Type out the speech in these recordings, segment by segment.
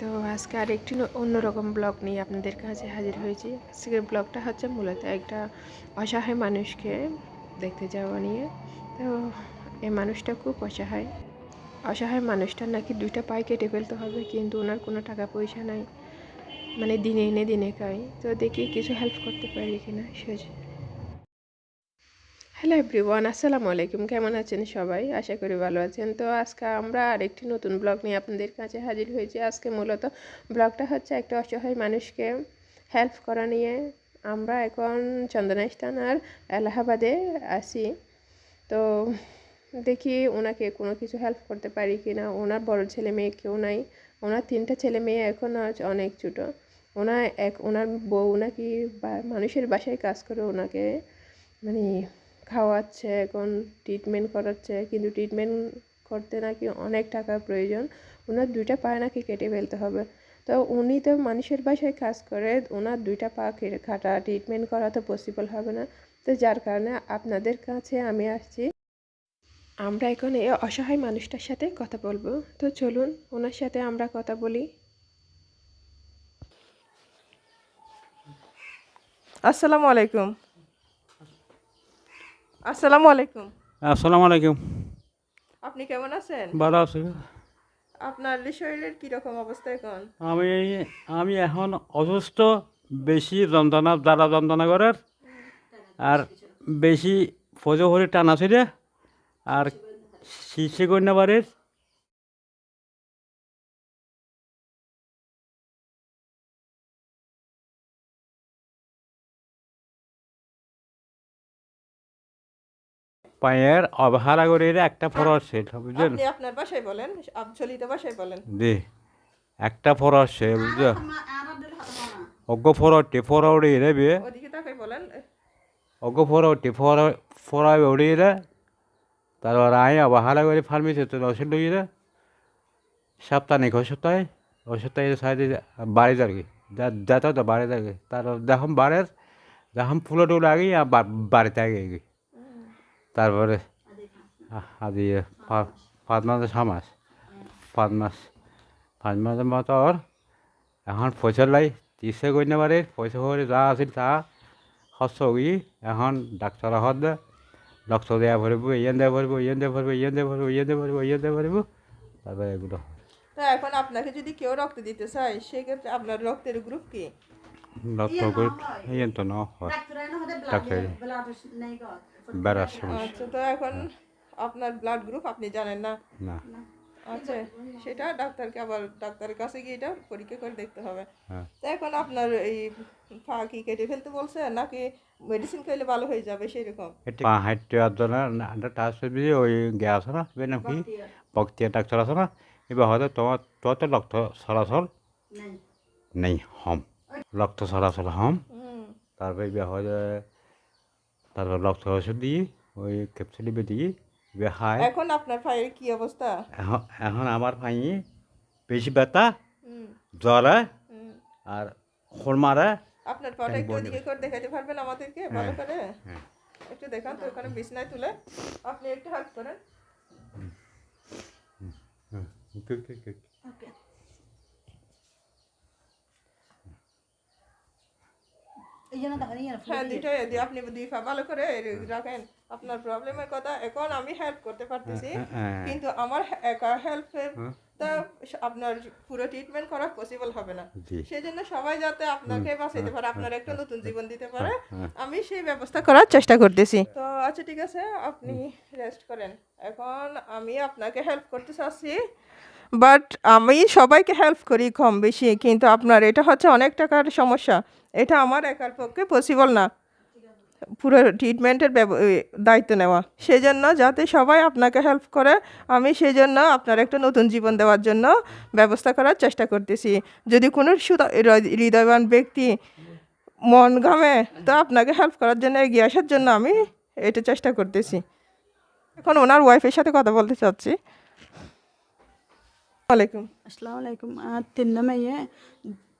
তো আজকে আরেকটি ন- অন্যরকম ব্লগ নিয়ে আপনাদের কাছে হাজির হয়েছি। আজকের ব্লগটা হচ্ছে মূলত একটা অসহায় মানুষকে দেখতে যাওয়া নিয়ে। তো এই মানুষটা খুব অসহায়। অসহায় মানুষটার নাকি দুইটা পায়ে কেটে ফেলতে হবে, কিন্তু ওনার কোনো টাকা পয়সা নাই। মানে দিনে এনে দিনে খাই তো দেখি কিছু হেল্প করতে পারি কিনা সেজ হ্যালো এভরিওয়ান আসসালামু আলাইকুম। কেমন আছেন সবাই? আশা করি ভালো আছেন। তো আজকে আমরা আরেকটি নতুন ব্লগ নিয়ে আপনাদের কাছে হাজির হয়েছি। আজকে মূলত ব্লগটা হচ্ছে একটা অসহায় মানুষকে হেল্প করা নিয়ে। আমরা এখন চন্দনাস্থান আর এলাহাবাদে আসি তো দেখি ওনাকে কোনো কিছু হেল্প করতে পারি কি না ওনার বড় ছেলে মেয়ে কেউ নাই। ওনার তিনটা ছেলে মেয়ে এখন অনেক ছোটো। ওনার এক, ওনার বউ নাকি মানুষের বাসায় কাজ করে ওনাকে মানে খাওয়াচ্ছে, এখন ট্রিটমেন্ট করাচ্ছে, কিন্তু ট্রিটমেন্ট করতে নাকি অনেক টাকার প্রয়োজন। ওনার দুইটা পা নাকি কেটে ফেলতে হবে। তো উনি তো মানুষের বাসায় কাজ করে, ওনার দুইটা পা কেটে ট্রিটমেন্ট করা তো পসিবল হবে না। তো যার কারণে আপনাদের কাছে আমি আসছি। আমরা এখন এই অসহায় মানুষটার সাথে কথা বলব। তো চলুন, ওনার সাথে আমরা কথা বলি। আসসালামু আলাইকুম। আসসালামু আলাইকুম। আসসালামু আলাইকুম। আপনি কেমন আছেন? ভালো আছি। আপনার শরীরের কীরকম অবস্থা এখন? আমি আমি এখন অসুস্থ বেশি যন্ত্রণা জ্বালা যন্ত্রণা করার আর বেশি ফজো হরে টানা ছিল আর শীর্ষে কন্যা বাড়ির পায়ের অবহেলা করে একটা ফরস ছিল বুঝলেন? আপনি আপনার বাসায় বলেন চলিত বাসায় বলেন। জি একটা ফরস সে বুঝছ অজ্ঞ ফরটি ফরউড়ি রে বিয়ে ওদিকে তাকাই বলেন। অজ্ঞ ফরটি ফর ফরাই উড়ি রে তারপর আই অবহেলা করে ফার্মেসিতে ওষুধ লই রে। সাপ্তাহিক হয় ওষুধ তাই সাইডে বাড়ি যাবে। যাতে তো বাড়ি যাবে। তার যখন বাড়ের যখন ফুলো টুলো আগে বাড়িতে আগে গিয়ে। তারপরে আদি পাঁচ মাসে ছ মাস। পাঁচ মাস পাঁচ মাসের মতো ওর এখন পয়সা লাই তিসে কইনে পারে পয়সা করে যা আছিল তা খরচ গিয়ে এখন ডাক্তার হত দে ডক্টর দেওয়া ভরব ইয়েন দেওয়া ভরব ইয়েন দেওয়া ভরব ইয়েন দেওয়া ভরব ইয়েন দেওয়া ভরব ইয়েন দেওয়া ভরব তারপরে এগুলো। তো এখন আপনাকে যদি কেউ রক্ত দিতে চায় সেক্ষেত্রে আপনার রক্তের গ্রুপ কি? ডক্টর করে ইয়েন তো ন হয়। ডাক্তার বেড়ার সমস্যা। আচ্ছা তো এখন আপনার ব্লাড গ্রুপ আপনি জানেন না? না। আচ্ছা সেটা ডাক্তারকে আবার ডাক্তারের কাছে গিয়ে এটা পরীক্ষা করে দেখতে হবে। হ্যাঁ। তো এখন আপনার এই পা কি কেটে ফেলতে বলছে নাকি মেডিসিন খাইলে ভালো হয়ে যাবে সেরকম? পা হাঁটতে আসতো না টাচ করবি ওই গে আছে না এবার কি বক্তিয়া। ডাক্তার আছে না? এবার হয়তো তোমার তোমার তো রক্ত চলাচল নেই। হম। রক্ত চলাচল হম। তারপরে এবার হয়তো তারপর রক্ত ওষুধ দিয়ে ওই ক্যাপসুল এবার দিয়ে খায় এখন আপনার পায়ের কি অবস্থা এখন আমার ভাই বেশি ব্যথা জ্বরে আর খোরমারে আপনার পাটা একটু ওদিকে করে দেখাতে পারবেন আমাদেরকে ভালো করে হ্যাঁ একটু দেখান তো ওখানে বিছনায় তুলে আপনি একটু হেল্প করেন হ্যাঁ ঠিক হ্যাঁ দুইটাই দি- আপনি দুই ভালো করে রাখেন। আপনার প্রবলেমের কথা এখন আমি হেল্প করতে পারতেছি হ্যাঁ কিন্তু আমার একা হেল্প তা আপনার পুরো ট্রিটমেন্ট করা পসিবল হবে না। সেই জন্য সবাই যাতে আপনাকে বাঁচাইতে পারে আপনার একটা নতুন জীবন দিতে পারে। আমি সেই ব্যবস্থা করার চেষ্টা করতেছি। তো আচ্ছা ঠিক আছে আপনি রেস্ট করেন। এখন আমি আপনাকে হেল্প করতে চাচ্ছি। বাট আমি সবাইকে হেল্প করি কম বেশি, কিন্তু আপনার এটা হচ্ছে অনেক টাকার সমস্যা। এটা আমার একার পক্ষে পসিবল না। পুরো ট্রিটমেন্টের দায়িত্ব নেওয়া। সেই জন্য যাতে সবাই আপনাকে হেল্প করে, আমি সেই জন্য আপনার একটা নতুন জীবন দেওয়ার জন্য ব্যবস্থা করার চেষ্টা করতেছি। যদি কোনো হৃদয়বান ব্যক্তি মন ঘামে, তো আপনাকে হেল্প করার জন্য এগিয়ে আসার জন্য আমি এটা চেষ্টা করতেছি। এখন ওনার ওয়াইফের সাথে কথা বলতে চাচ্ছি। ওয়ালাইকুম আসসালামু আলাইকুম আর তিন মেয়ে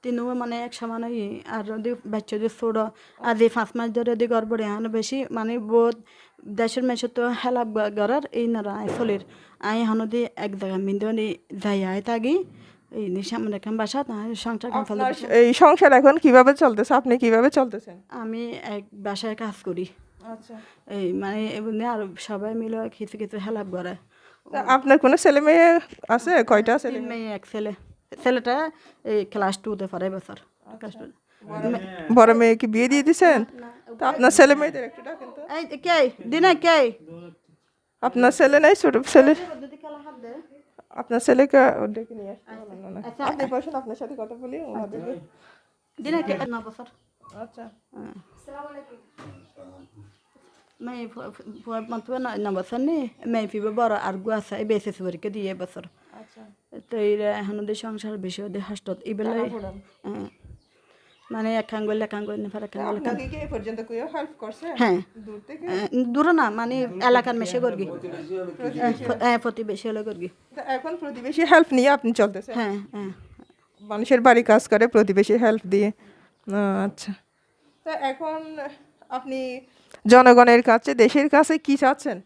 তিনও মানে এক সমান হই। আর যদি বাচ্চা যদি ছোট আর যে পাঁচ মাস ধরে যদি গড়বড়ে আন বেশি মানে বহুত দেশের মেশে তো হেলাপ গড়ার এই নারা ফলির আই হানো দি এক জায়গা মিন্দে যাই আই থাকি এই সামনে এখন বাসা সংসার এই সংসার এখন কীভাবে চলতেছে? আপনি কীভাবে চলতেছেন? আমি এক বাসায় কাজ করি। এই মানে এবং আর সবাই মিলে কিছু কিছু হেল্প করে। আপনার কোনো ছেলে মেয়ে আছে? হ্যাঁ, কয়টা ছেলে মেয়ে? এক ছেলে। ছেলেটা এই ক্লাস টুতে পড়ে বছর। বড় মেয়ে। কি বিয়ে দিয়ে দিছেন তো আপনার ছেলে মেয়েদের একটু এই কে দিনা কে আপনার ছেলে নাই ছোট ছেলে? আচ্ছা, আপনার ছেলেকে ডেকে নিয়ে আসতে আচ্ছা, আচ্ছা। আপনি বসুন আপনার সাথে কথা বলি দিনা কে বছর। আচ্ছা। হ্যাঁ। আসসালামু আলাইকুম। ما منطقة نمسني ما في ببارة أرجوسة إبيس سوري كدي يبصر তৈরি এখন ওদের সংসার বেশি ওদের হাসত এবেলা মানে এক আঙ্গুল এক আঙ্গুল নেফার এক আঙ্গুল পর্যন্ত না মানে এলাকার মেশে করবি প্রতিবেশী হলে করবি এখন প্রতিবেশী হেল্প নিয়ে আপনি চলতেছেন হ্যাঁ হ্যাঁ মানুষের বাড়ি কাজ করে প্রতিবেশী হেল্প দিয়ে আচ্ছা তো এখন আপনি জনগণের কাছে দেশের কাছে কি চাচ্ছেন?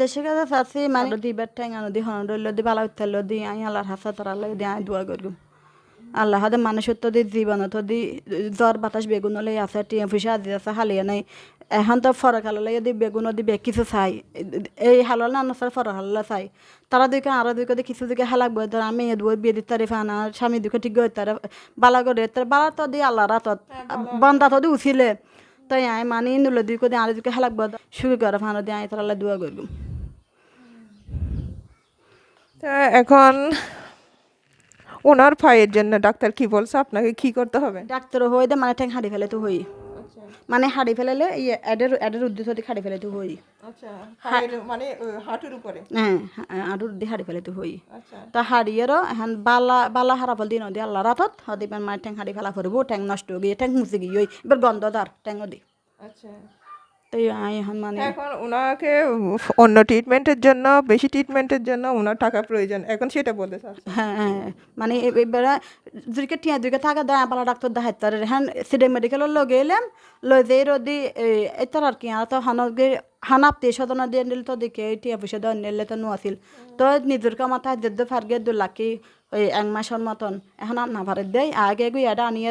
দেশের কাছে চাচ্ছি মানে দিবার ঠ্যাং আনো দি হন রইল দি বালা উত্তাল দি আই আল্লাহর হাসা তোর আল্লাহ দি আই দোয়া করগুম আল্লাহ হাতে মানুষের তো দি জীবন তো দি জ্বর বাতাস বেগুন হলে আছে টিয়া পয়সা দি আছে হালিয়া নাই। এখন তো ফরক হালালে দি বেগুন দি বে কিছু চাই। এই হালাল না নসার ফরক হালালে চাই। তারা দুইকে আরও দুইকে দি কিছু দিকে হালাক বই তারা মেয়ে দুই বিয়ে দিতে তারে ফানা স্বামী দুইকে ঠিক গই তারা বালা করে তার বালা তো দি আল্লাহ রাতত বন্দা তো দি উছিলে তাই মানে মানি নুলে দুইকে দি আরও দুইকে হেলাক বদ। শুরু করে ফানো দিয়ে আয় তাহলে দোয়া তা এখন ওনার ভাইয়ের জন্য ডাক্তার কি বলছে? আপনাকে কি করতে হবে? ডাক্তার হয়ে দে মানে ঠ্যাং হাঁটি ফেলে তো হই মানে হাড়ি ফেলালে এই অ্যাডের অ্যাডের উদ্দেশ্য দিয়ে হাড়ি ফেলে তো হই। আচ্ছা মানে হাঁটুর উপরে? হ্যাঁ আডুর দিয়ে হাড়ি ফেলে তো হই। আচ্ছা। তা হাড়িয়েরও এখন বালা বালা হারা ফল দিন দি আল্লাহ রাতত হদি মানে ঠ্যাং হাড়ি ফেলা ফুরবো ঠ্যাং নষ্ট হয়ে গিয়ে ঠ্যাং মুছে গিয়ে এবার গন্ধদার ঠ্যাং দি আচ্ছা। তো আই এখন মানে এখন ওনাকে অন্য ট্রিটমেন্টের জন্য বেশি ট্রিটমেন্টের জন্য ওনার টাকা প্রয়োজন। এখন সেটা বলতে হ্যাঁ হ্যাঁ। মানে এবারে দুইকে টিয়া দুইকে থাকা দেয় পালা ডাক্তার দেখাই তার হ্যাঁ সিডে মেডিকেলের লগে এলাম লই যে রদি এটার আর কি আর তো হানগে হানাপতে সদনা দিয়ে নিল তো দেখে টিয়া পয়সা দেওয়া নিলে তো নো আছিল। তো নিজের কামাতা যেদ ফারগে দু লাখি ওই এক মাসের মতন। এখন আর না ভারে দেয়। আগে গিয়ে এটা আনিয়ে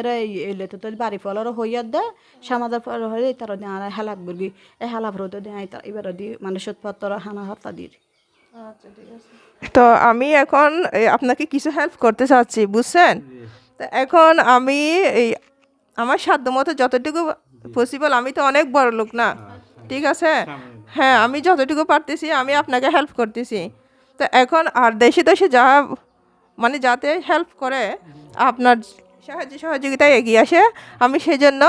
এলে তো তোর বাড়ি ফলর হইয়া দে সমাজের ফল হয়ে তার দিয়ে। আর হেলাক বুড়ি এ হেলা ভরতে দিয়ে এবার দি মানুষের পত্র হানা হত্যা দিয়ে আচ্ছা ঠিক আছে। তো আমি এখন আপনাকে কিছু হেল্প করতে চাচ্ছি বুঝছেন? তো এখন আমি এই আমার সাধ্য মতো যতটুকু পসিবল আমি তো অনেক বড় লোক না। ঠিক আছে? হ্যাঁ আমি যতটুকু পারতেছি আমি আপনাকে হেল্প করতেছি। তো এখন আর দেশে দেশে যা মানে যাতে হেল্প করে আপনার সাহায্য সহযোগিতায় এগিয়ে আসে, আমি সেজন্য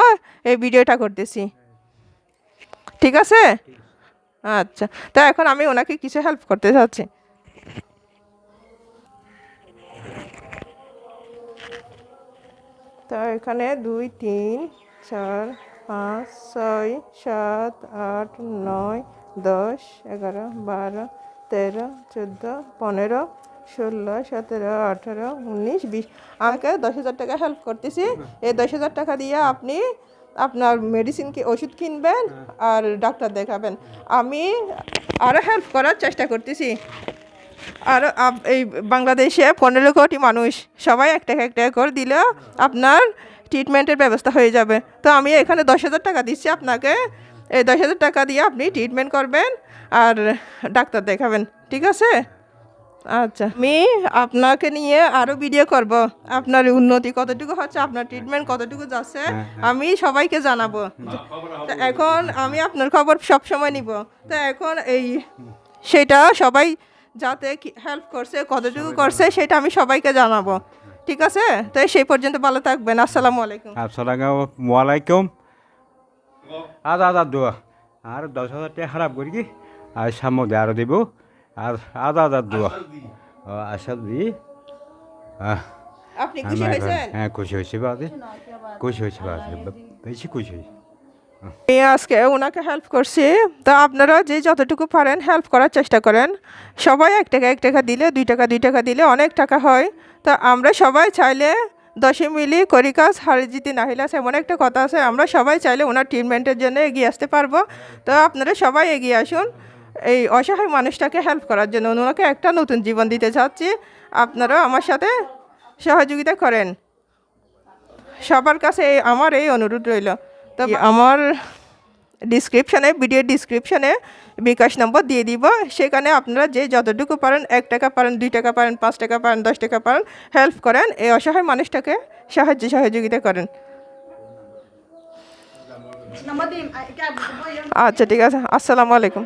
এই ভিডিওটা করতেছি। ঠিক আছে? আচ্ছা তো এখন আমি ওনাকে কিছু হেল্প করতে চাচ্ছি। তো এখানে দুই, তিন, চার, পাঁচ, ছয়, সাত, আট, নয়, দশ, এগারো, বারো, তেরো, চোদ্দ, পনেরো ষোলো, সতেরো, আঠেরো, উনিশ, বিশ। আমাকে দশ হাজার টাকা হেল্প করতেছি? এই দশ হাজার টাকা দিয়ে আপনি আপনার মেডিসিন কি, ওষুধ কিনবেন আর ডাক্তার দেখাবেন। আমি আরও হেল্প করার চেষ্টা করতেছি। আর এই বাংলাদেশে পনেরো কোটি মানুষ, সবাই এক টাকা এক টাকা করে দিলেও আপনার ট্রিটমেন্টের ব্যবস্থা হয়ে যাবে। তো আমি এখানে দশ হাজার টাকা দিচ্ছি আপনাকে। এই দশ হাজার টাকা দিয়ে আপনি ট্রিটমেন্ট করবেন আর ডাক্তার দেখাবেন। ঠিক আছে? আচ্ছা। আমি আপনাকে নিয়ে আরও ভিডিও করব। আপনার উন্নতি কতটুকু হচ্ছে আপনার ট্রিটমেন্ট কতটুকু যাচ্ছে আমি সবাইকে জানাব। তো এখন আমি আপনার খবর সব সময় নিব। তো এখন এই সেটা সবাই যাতে হেল্প করছে কতটুকু করছে সেটা আমি সবাইকে জানাব। ঠিক আছে? তো সেই পর্যন্ত ভালো থাকবেন। আসসালামু আলাইকুম। আসসালামু আলাইকুম আদা আদা দোয়া। আর দশ হাজার টাকা খারাপ করি কি? আর সামনে আরও দেব। আর আদা আদা দোয়া। ও আশা দি। আপনি খুশি আমি হ্যাঁ খুশি হয়েছি বাদে। খুশি হয়েছি বাদে। বেশি খুশি হয়েছি। আমি আজকে ওনাকে হেল্প করছি। তো আপনারা যে যতটুকু পারেন হেল্প করার চেষ্টা করেন। সবাই এক টাকা এক টাকা দিলে দুই টাকা দুই টাকা দিলে অনেক টাকা হয়। তো আমরা সবাই চাইলে দশে মিলি করি কাজ হারি জিতি না হইলে এমন একটা কথা আছে। আমরা সবাই চাইলে ওনার ট্রিটমেন্টের জন্য এগিয়ে আসতে পারব। তো আপনারা সবাই এগিয়ে আসুন। এই অসহায় মানুষটাকে হেল্প করার জন্য ওনাকে একটা নতুন জীবন দিতে চাচ্ছি। আপনারাও আমার সাথে সহযোগিতা করেন। সবার কাছে আমার এই অনুরোধ রইল। তো আমার ডিসক্রিপশানে ভিডিও ডিসক্রিপশানে বিকাশ নম্বর দিয়ে দিব। সেখানে আপনারা যে যতটুকু পারেন এক টাকা পারেন দুই টাকা পারেন পাঁচ টাকা পারেন দশ টাকা পারেন হেল্প করেন। এই অসহায় মানুষটাকে সাহায্য সহযোগিতা করেন। আচ্ছা ঠিক আছে। আসসালামু আলাইকুম।